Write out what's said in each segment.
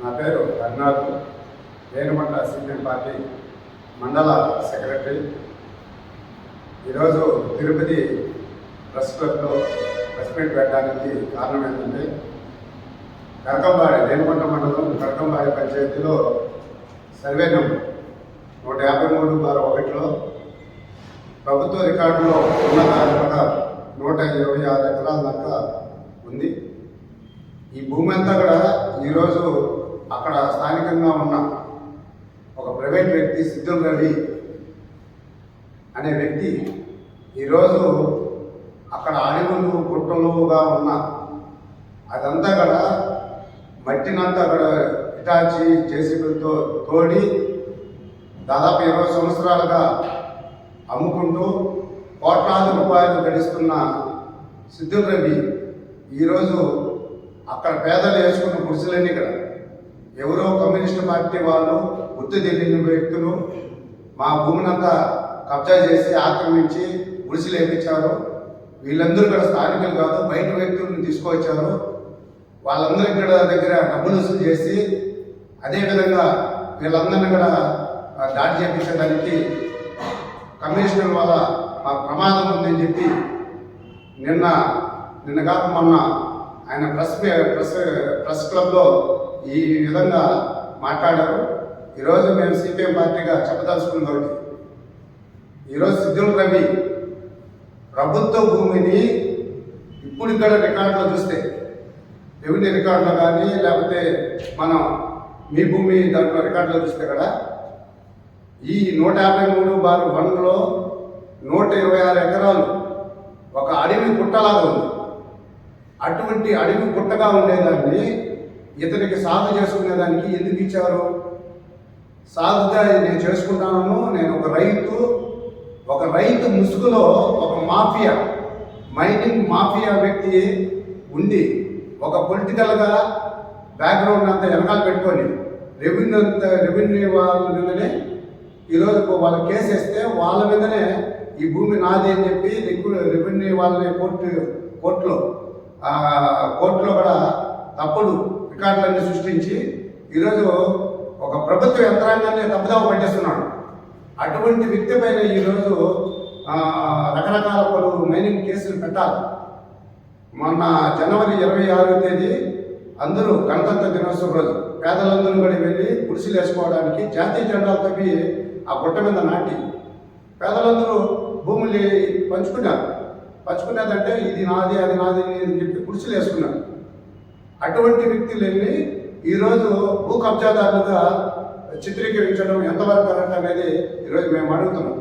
నా పేరు రఘునాథ్. వేణుమంట సీనియర్ పార్టీ మండల సెక్రటరీ. ఈరోజు తిరుపతి ప్రెస్ క్లబ్లో ప్రెస్ మీట్ పెట్టడానికి కారణం ఏంటంటే కరకంబాడి రేణుమంట మండలం కరకంబాడి పంచాయతీలో సర్వే నెంబర్ నూట యాభై మూడు బార ఒకటిలో ప్రభుత్వ రికార్డులో ఉన్న దాని ప్రకారం నూట ఇరవై ఆరు ఎకరాల దాకా ఉంది. ఈ భూమి అంతా కూడా ఈరోజు అక్కడ స్థానికంగా ఉన్న ఒక ప్రైవేట్ వ్యక్తి సిద్ధం రవి అనే వ్యక్తి ఈరోజు అక్కడ అడవులు గుట్టలుగా ఉన్న అదంతా కూడా మట్టినంతా అక్కడ ఇటాచి జేసీబీలతో తోడి దాదాపు ఇరవై సంవత్సరాలుగా అమ్ముకుంటూ కోట్లాది రూపాయలు గడిస్తున్న సిద్ధుల రవి ఈరోజు అక్కడ పేదలు వేసుకున్న గుడిసెలన్నీ ఇక్కడ ఎవరో కమ్యూనిస్ట్ పార్టీ వాళ్ళు గుర్తు తెలియని వ్యక్తులు మా భూమినంతా కబ్జా చేసి ఆక్రమించి గుడిసెలు వేయించారు వీళ్ళందరూ ఇక్కడ స్థానికులు కాదు బయట వ్యక్తులను తీసుకువచ్చారు. వాళ్ళందరూ ఇక్కడ దగ్గర డబ్బులు వసూలు చేసి అదేవిధంగా వీళ్ళందరినీ కూడా దాడి చేపించడానికి కమిషనర్ వల్ల మాకు ప్రమాదం ఉందని చెప్పి నిన్న నిన్న కాక మొన్న ఆయన ప్రెస్ ప్రెస్ ప్రెస్ క్లబ్లో ఈ విధంగా మాట్లాడారు. ఈరోజు మేము సిపిఎం పార్టీగా చెప్పదలుచుకున్నది ఒకటి. ఈరోజు సిద్ధుల రవి ప్రభుత్వ భూమిని ఇప్పుడు ఇక్కడ రికార్డులో చూస్తే రెవెన్యూ రికార్డులో కానీ లేకపోతే మనం మీ భూమి దాంట్లో రికార్డులో చూస్తే కదా ఈ నూట యాభై మూడు బార్ వన్లో నూట ఇరవై ఆరు ఎకరాలు ఒక అడవి గుట్టలాగా ఉంది. అటువంటి అడవి గుట్టగా ఉండేదాన్ని ఇతనికి సాగు చేసుకునేదానికి ఎందుకు ఇచ్చారు? సాగుగా నేను చేసుకుంటాను నేను ఒక రైతు ఒక రైతు ముసుగులో ఒక మాఫియా మైనింగ్ మాఫియా వ్యక్తి ఉండి ఒక పొలిటికల్గా బ్యాక్గ్రౌండ్ అంతా వెనకాల పెట్టుకొని రెవెన్యూ అంత రెవెన్యూ వాళ్ళ మీదనే ఈరోజు వాళ్ళ కేసు వేస్తే వాళ్ళ మీదనే ఈ భూమి నాది అని చెప్పి రెవెన్యూ వాళ్ళని కోర్టు కోర్టులో కోర్టులో కూడా తప్పుడు రికార్డులన్నీ సృష్టించి ఈరోజు ఒక ప్రభుత్వ యంత్రాంగాన్ని తప్పుదావ పట్టేస్తున్నాడు. అటువంటి వ్యక్తి పైన ఈరోజు రకరకాల పలు మైనింగ్ కేసులు పెట్టాలి. మొన్న జనవరి ఇరవై ఆరో తేదీ అందరూ గణతంత్ర దినోత్సవం రోజు పేదలందరూ కూడా వెళ్ళి గుడిసెలు వేసుకోవడానికి జాతీయ జెండాలు తప్పి ఆ గుట్ట మీద నాటి పేదలందరూ భూములు పంచుకున్నారు. పంచుకునేదంటే ఇది నాది అది నాది అని చెప్పి గుడిసెలు వేసుకున్నారు. అటువంటి వ్యక్తులు వెళ్ళి ఈరోజు భూ కబ్జాదారులుగా చిత్రీకరించడం ఎంతవరకు కరెక్ట్ అనేది ఈరోజు మేము అడుగుతున్నాం.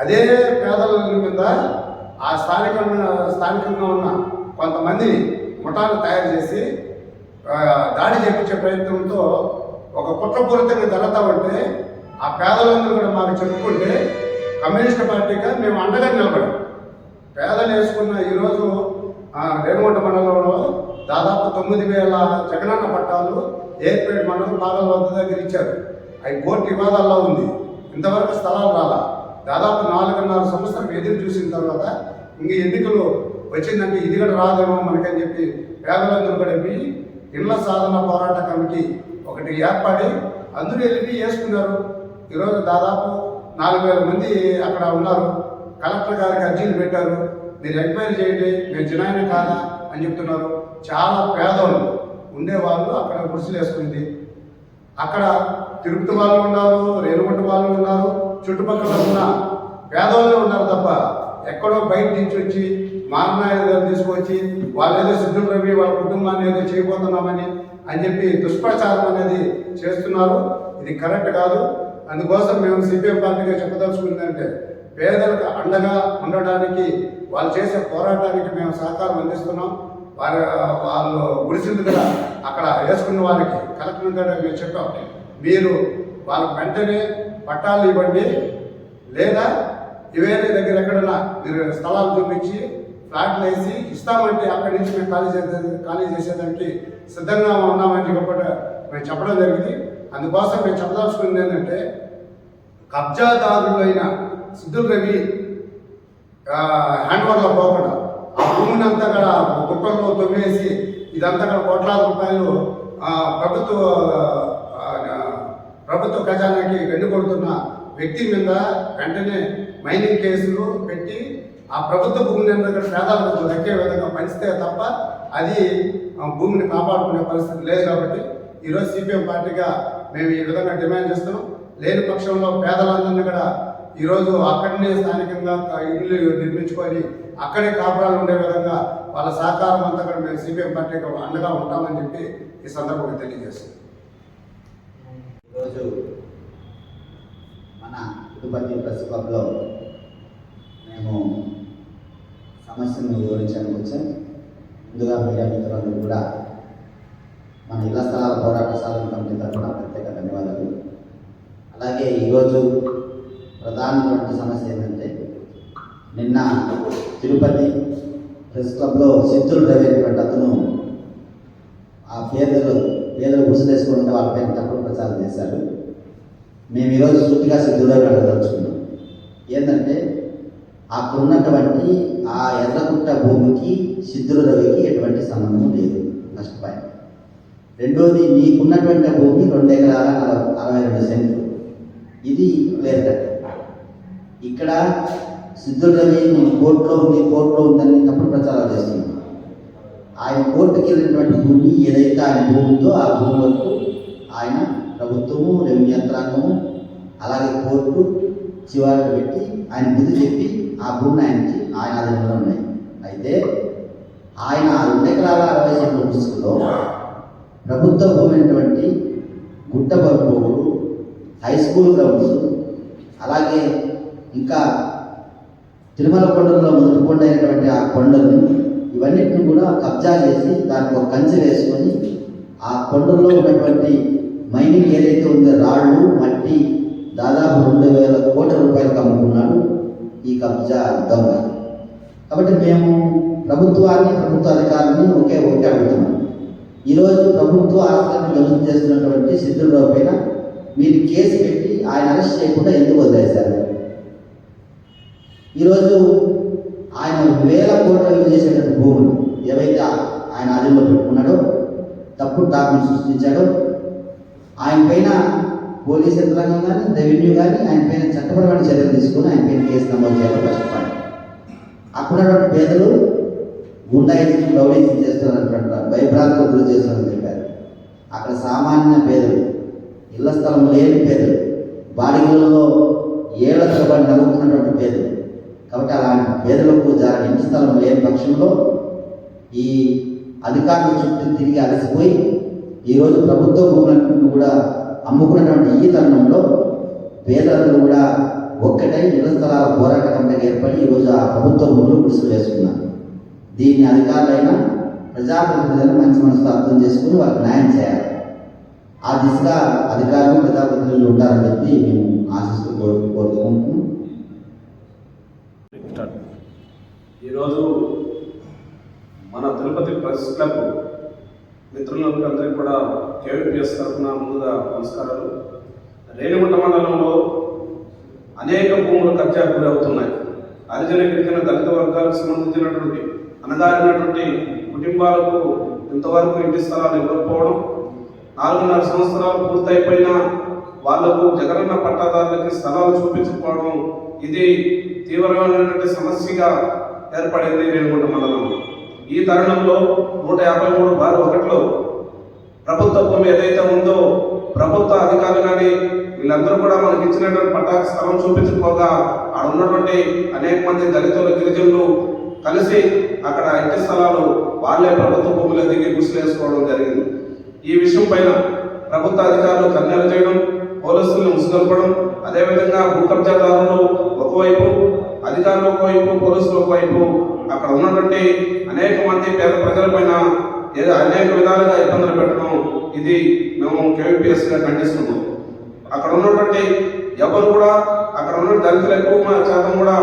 అదే పేదల మీద ఆ స్థానిక స్థానికంగా ఉన్న కొంతమంది ముఠాలు తయారు చేసి దాడి చేపించే ప్రయత్నంతో ఒక కుట్రపూరితంగా జరుగుతామంటే ఆ పేదలందరూ కూడా మాకు చెప్పుకుంటే కమ్యూనిస్ట్ పార్టీగా మేము అండగా నిలబడాం. పేదలు వేసుకున్న ఈరోజు రేణుగుంట మండలంలో దాదాపు తొమ్మిది వేల జగనన్న పట్టాలు ఏర్పేట్ మండలం పాగల వద్ద దగ్గర ఇచ్చారు. అవి కోర్టు వివాదాల్లో ఉంది. ఇంతవరకు స్థలాలు రాలా. దాదాపు నాలుగున్నర సంవత్సరం ఎదురు చూసిన తర్వాత ఇంక ఎన్నికలు వచ్చిందంటే ఇది కూడా రాదేమో మనకని చెప్పి పేదలందరూ కూడా మీ ఇళ్ళ సాధన పోరాట కమిటీ ఒకటి ఏర్పడి అందరూ వెళ్ళి వేసుకున్నారు. ఈరోజు దాదాపు నాలుగు వేల మంది అక్కడ ఉన్నారు. కలెక్టర్ గారికి అర్జీలు పెట్టారు. మీరు ఎంక్వైరీ చేయండి. మేము జినాయిన కాదా అని చెప్తున్నారు. చాలా పేదవాళ్ళు ఉండేవాళ్ళు అక్కడ గుడిసెలు వేసుకుంది. అక్కడ తిరుపతి వాళ్ళు ఉన్నారు రేణుగుంట వాళ్ళు ఉన్నారు చుట్టుపక్కల ఉన్న పేదవాళ్ళే ఉన్నారు తప్ప ఎక్కడో బయట నుంచి వచ్చి మారనాయుడు గారు తీసుకొచ్చి వాళ్ళు ఏదో సిద్ధం రవి వాళ్ళ కుటుంబాన్ని ఏదో చేయబోతున్నామని అని చెప్పి దుష్ప్రచారం అనేది చేస్తున్నారు. ఇది కరెక్ట్ కాదు. అందుకోసం మేము సిపిఎం పార్టీగా చెప్పదలుచుకుంది అంటే పేదలకు అండగా ఉండడానికి వాళ్ళు చేసే పోరాటానికి మేము సహకారం అందిస్తున్నాం. వారి వాళ్ళు గుడిసింది కదా అక్కడ వేసుకున్న వారికి కలెక్టర్ గారు మేము చెప్పాం మీరు వాళ్ళకి వెంటనే పట్టాలు ఇవ్వండి లేదా వేరే దగ్గర ఎక్కడన్నా మీరు స్థలాలు చూపించి ఫ్లాట్లు వేసి ఇస్తామంటే అక్కడి నుంచి మేము ఖాళీ చేసే ఖాళీ చేసేదానికి సిద్ధంగా ఉన్నామని చెప్పడం మేము చెప్పడం జరిగింది. అందుకోసం మేము చెప్పదలుచుకుంది ఏంటంటే కబ్జాదారులైన సిద్ధుల్ రవి హ్యాండ్ ఓవర్లో పోకుండా ఆ భూమిని అంతా కూడా గుట్టల్లో తొవ్వేసి ఇదంతా కూడా కోట్లాది రూపాయలు ప్రభుత్వ ప్రభుత్వ ఆ, ప్రభుత్వ ఖజానాకి వెన్నుకొడుతున్న వ్యక్తి మీద వెంటనే మైనింగ్ కేసులు పెట్టి ఆ ప్రభుత్వ భూమిని దగ్గర పేదలకు దక్కే విధంగా పంచితే తప్ప అది భూమిని కాపాడుకునే పరిస్థితి లేదు కాబట్టి ఈరోజు సిపిఎం పార్టీగా మేము ఈ విధంగా డిమాండ్ చేస్తున్నాం. లేని పక్షంలో పేదలందరినీ కూడా ఈరోజు అక్కడనే స్థానికంగా ఇల్లు నిర్మించుకొని అక్కడే కాపురాలు ఉండే విధంగా వాళ్ళ సహకారం అంతా కూడా మేము సిపిఎం పార్టీకి అండగా ఉంటామని చెప్పి ఈ సందర్భంగా తెలియజేస్తాం. ఈరోజు మన తిరుపతి ప్రెస్ క్లబ్లో మేము సమస్యను వివరించడానికి వచ్చాం. ముందుగా మీడియా మిత్రులందరూ కూడా మన ఇళ్ళ స్థలాల పోరాట సాధన కమిటీ తరఫున ప్రత్యేక ధన్యవాదాలు. అలాగే ఈరోజు ప్రధానమైన సమస్య ఏంటంటే నిన్న తిరుపతి ప్రెస్ క్లబ్లో శత్రులు రవేటువంటి అతను ఆ పేదలు పేదలు గుసలేసుకుంటే వాళ్ళపైన తప్పుడు ప్రచారం చేశారు. మేము ఈరోజు సూటిగా సిద్ధుడని అడగదలుచుకున్నాం ఏంటంటే అక్కడున్నటువంటి ఆ ఎర్రగుట్ట భూమికి సిద్ధుల రవికి ఎటువంటి సంబంధం లేదు. ఫస్ట్ పాయింట్ రెండోది నీకున్నటువంటి భూమి రెండు ఎకరాల నలభై అరవై రెండు సెంట్లు. ఇది వేరే ఇక్కడ సిద్ధుల రవి నేను కోర్టులో ఉంది కోర్టులో ఉందని తప్పుడు ప్రచారాలు చేస్తున్నాను ఆయన కోర్టుకి వెళ్ళినటువంటి భూమి ఏదైతే ఆయన భూమి ఉందో ఆ భూమి వరకు ఆయన ప్రభుత్వము రెవెన్యూ యంత్రాంగము అలాగే కోర్టు చివరికి పెట్టి ఆయన బుద్ధి చెప్పి ఆ భూమిని ఆయనకి ఆయన ఆధీనంలో ఉన్నాయి. అయితే ఆయన ఆ రెండు ఎకరాల అరవై సెంట్ల పుస్తకంలో ప్రభుత్వ భూమి అయినటువంటి గుట్టబరుపుడు హై స్కూల్ గ్రౌండ్స్ అలాగే ఇంకా తిరుమల కొండల్లో మొదటి కొండ అయినటువంటి ఆ కొండలను ఇవన్నిటిని కూడా కబ్జా చేసి దానికి ఒక కంచె వేసుకొని ఆ కొండల్లో ఉన్నటువంటి మైనింగ్ ఏదైతే ఉందో రాళ్ళు మట్టి దాదాపు రెండు వేల కోట్ల రూపాయలకు అమ్ముకున్నాడు ఈ కబ్జా దొంగ. కాబట్టి మేము ప్రభుత్వాన్ని ప్రభుత్వ అధికారులను ఒకే ఒకటి అడుగుతున్నాం. ఈరోజు ప్రభుత్వ ఆస్తులను ధ్వంసం చేస్తున్నటువంటి సిద్ధులరావు పైన మీరు కేసు పెట్టి ఆయన అరెస్ట్ చేయకుండా ఎందుకు వదిలేశారు? ఈరోజు ఆయన వేల కోట్ల విలువ చేసేటువంటి భూములు ఏవైతే ఆయన ఆధీనంలో పెట్టుకున్నాడో తప్పుడు డాక్యుమెంట్ సృష్టించాడో ఆయన పైన పోలీస్ యంత్రాంగం కానీ రెవెన్యూ కానీ ఆయన పైన చట్టపరమైన చర్యలు తీసుకుని ఆయన పైన కేసు నమోదు చేయాలి ఫస్ట్ పాయింట్ అక్కడ పేదలు గుండాయిజం రౌడీజం చేస్తున్నటువంటి భయభ్రాంతులకు గురి చేస్తున్నారని చెప్పారు. అక్కడ సామాన్య పేదలు ఇళ్ళ స్థలం లేని పేదలు బాడిగలలో ఏళ్ళ తరబడి నవ్వుకున్నటువంటి పేదలు కాబట్టి అలాంటి పేదలకు జారని ఇంటి స్థలం లేని పక్షంలో ఈ అధికారుల చుట్టూ తిరిగి అలసిపోయి ఈరోజు ప్రభుత్వ భూములను కూడా అమ్ముకున్నటువంటి ఈ తరుణంలో పేదలను కూడా ఒక్కటై ఇళ్ళ స్థలాల పోరాట కమిటీకి ఏర్పడి ఈరోజు ఆ ప్రభుత్వ భూములు గుడిసెలు వేసుకున్నారు దీన్ని అధికారులైనా ప్రజాప్రతినిధులను మంచి మనసుతో అర్థం చేసుకుని వాళ్ళకి న్యాయం చేయాలి. ఆ దిశగా అధికారులు ప్రజాప్రతినిధులు ఉంటారని చెప్పి మేము ఆశిస్తూ కోరుకుంటున్నాం. ఈరోజు మన తిరుపతి ప్రెస్ క్లబ్ మిత్రులందరికీ కూడా కేవీపీఎస్ తరఫున ముందుగా నమస్కారాలు. రేణిగుంట మండలంలో అనేక భూములు కబ్జా గురవుతున్నాయి. హరిజన గిరిజన దళిత వర్గాలకు సంబంధించినటువంటి అనగారినటువంటి కుటుంబాలకు ఇంతవరకు ఇంటి స్థలాలు ఇవ్వకపోవడం నాలుగున్నర సంవత్సరాలు పూర్తయిపోయినా వాళ్ళకు జగనన్న పట్టాదారులకి స్థలాలు చూపించకపోవడం ఇది తీవ్రమైనటువంటి సమస్యగా ఏర్పడింది రేణుగుంట మండలంలో ఈ తరుణంలో నూట యాభై మూడు బారు ఒకటిలో ప్రభుత్వ భూమి ఏదైతే ఉందో ప్రభుత్వ అధికారులు కానీ వీళ్ళందరూ కూడా మనకి ఇచ్చినటువంటి పట్టాకి స్థలం చూపించకపోగా అక్కడ ఉన్నటువంటి అనేక మంది దళితులు గిరిజనులు కలిసి అక్కడ ఇంటి స్థలాలు వాళ్ళే ప్రభుత్వ భూముల దిగి గుసిలేసుకోవడం జరిగింది. ఈ విషయం పైన ప్రభుత్వ అధికారులు కన్యాలు చేయడం పోలీసులను ముసుగొల్పడం అదేవిధంగా భూ కబ్జాదారులు ఒకవైపు అధికారులు ఒకవైపు పోలీసులు ఒకవైపు అక్కడ ఉన్నటువంటి అనేక మంది పేద ప్రజలపైన ఏదో అనేక విధాలుగా ఇబ్బందులు పెట్టడం ఇది మేము కేవీపీఎస్గా ఖండిస్తున్నాం. అక్కడ ఉన్నటువంటి ఎవరు కూడా అక్కడ ఉన్న దళితులు ఎక్కువ శాతం కూడా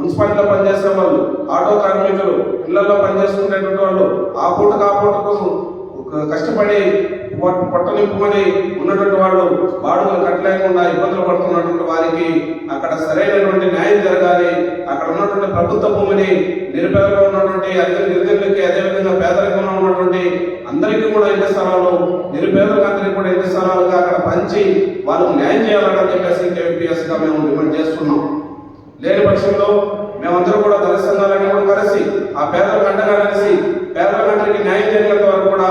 మున్సిపాలిటీలో పనిచేసే వాళ్ళు ఆటో కార్మికులు ఇళ్ళలో పనిచేసుకునేటువంటి వాళ్ళు ఆ పూటకు ఆ కోసం కష్టపడి పొట్ట పొట్ట ఉన్నటువంటి వాళ్ళు బాడుగులు కట్టలేకుండా ఇబ్బందులు పడుతున్నటువంటి వారికి అక్కడ సరైనటువంటి న్యాయం జరగాలి. అక్కడ ఉన్నటువంటి ప్రభుత్వ భూమిని నిరుపేదలో ఉన్నటువంటి అధిక గిరిజనులకి అదేవిధంగా పేదరికంలో ఉన్నటువంటి అందరికీ కూడా ఇంటి స్థలాలు నిరుపేదలకు అందరికీ కూడా ఇంటి స్థలాలుగా అక్కడ పంచి వాళ్ళకు న్యాయం చేయాలని చెప్పేసి కేవీపీఎస్గా మేము డిమాండ్ చేస్తున్నాం. లేని పక్షంలో మేమందరం కూడా దళిత సంఘాలన్నీ కూడా కలిసి ఆ పేదలకు అండగా కలిసి పేదలందరికీ న్యాయం జరిగేంత వరకు కూడా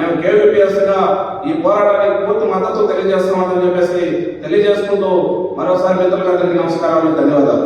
మేము కేవీపీఎస్గా ఈ పోరాటానికి పూర్తి మద్దతు తెలియజేస్తున్నామని చెప్పేసి తెలియజేసుకుంటూ మరోసారి మిత్రులందరికీ నమస్కారాలు ధన్యవాదాలు.